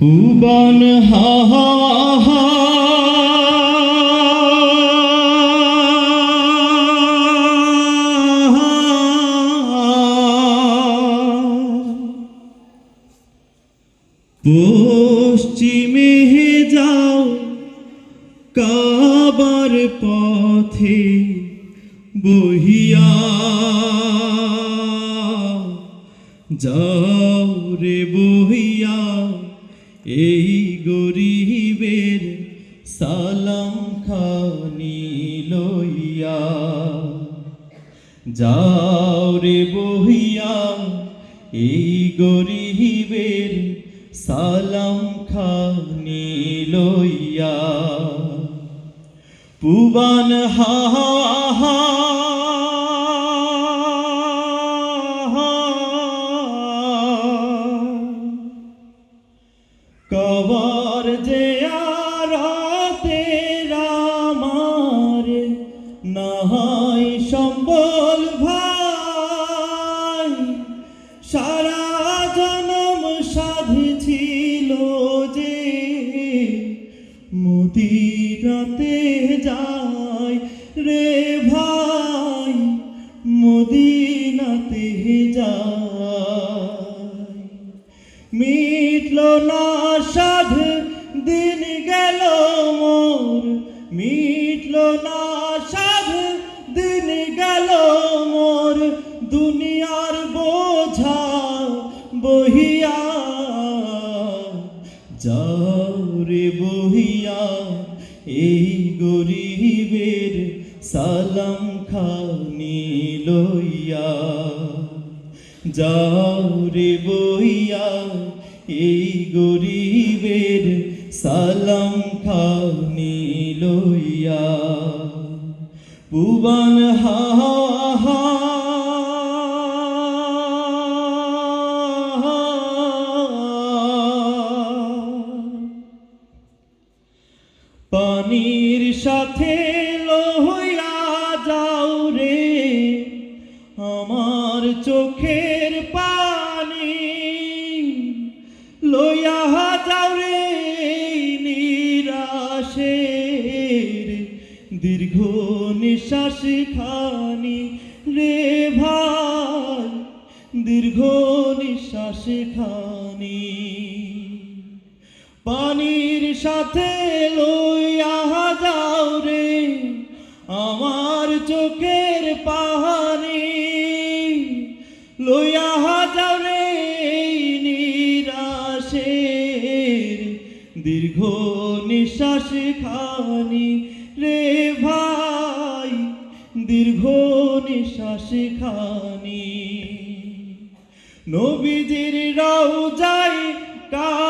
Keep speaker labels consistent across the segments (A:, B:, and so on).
A: উবান হা পশ্চিমে যাও কাবার পথে বহিয়া। যাও রে বহিয়া। এই গরিবের সালাম খানি লইয়া। যাও রে বহিয়া এই গরিবের সালাম খানি লইয়া। পুবান হা হা মদিরাতে যায় রে ভাই, মদিনাতে যায়। মিটল না সাধ, দিন গেল মোর। মিটল না সাধ, দিন গেল মোর। দুনিয়ার বোঝা বহিয়া, যাও রে বহিয়া। এই গরিবের সালাম খানি লইয়া যাও রে বইয়া, এই গরিবের সালাম খানি লইয়া। পুবান হা হা পানির সাথে লহইয়া যাও রে। আমার চোখের পানি লইয়া যাও রে নিরাশের। দীর্ঘ নিঃশ্বাস খানি রে ভাই, দীর্ঘ নিঃশ্বাস খানি। পানির সাথে লইয়া যাও রে, আমার চোখের পাহানি লইয়া যাও রে নিরাশের, দীর্ঘ নিঃশ্বাস খানি রে ভাই, দীর্ঘ নিঃশ্বাস খানি। নবীজির রাও যাই কাদিও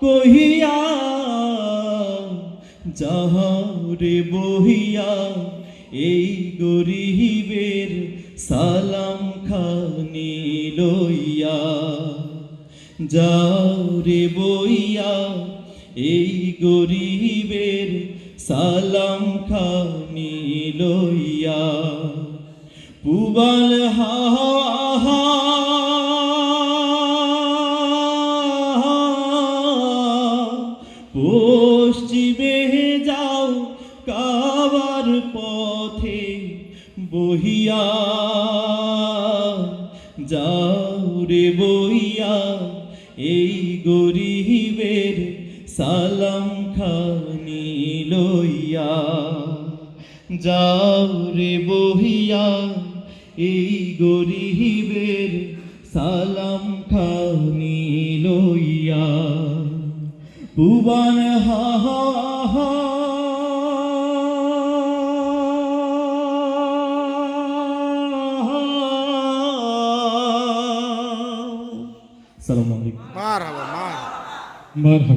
A: কহিয়া যাহাও রে বহিয়া এই গরিবের সালাম খানি লইয়া যাও রে বইয়া এই গরিবের সালাম খানি লইয়া, পুবাল হা পশ্চিমে যাও, কাবার পথে বহিয়া। যাও রে বইয়া, এই গরিবের সালাম খানি লইয়া। যাও রে বহিয়া, এই গরিবের সালাম খানি লইয়া। পুবান হা হা হা সালাম আলাইকুম
B: মার হাবা মার
C: مرحبا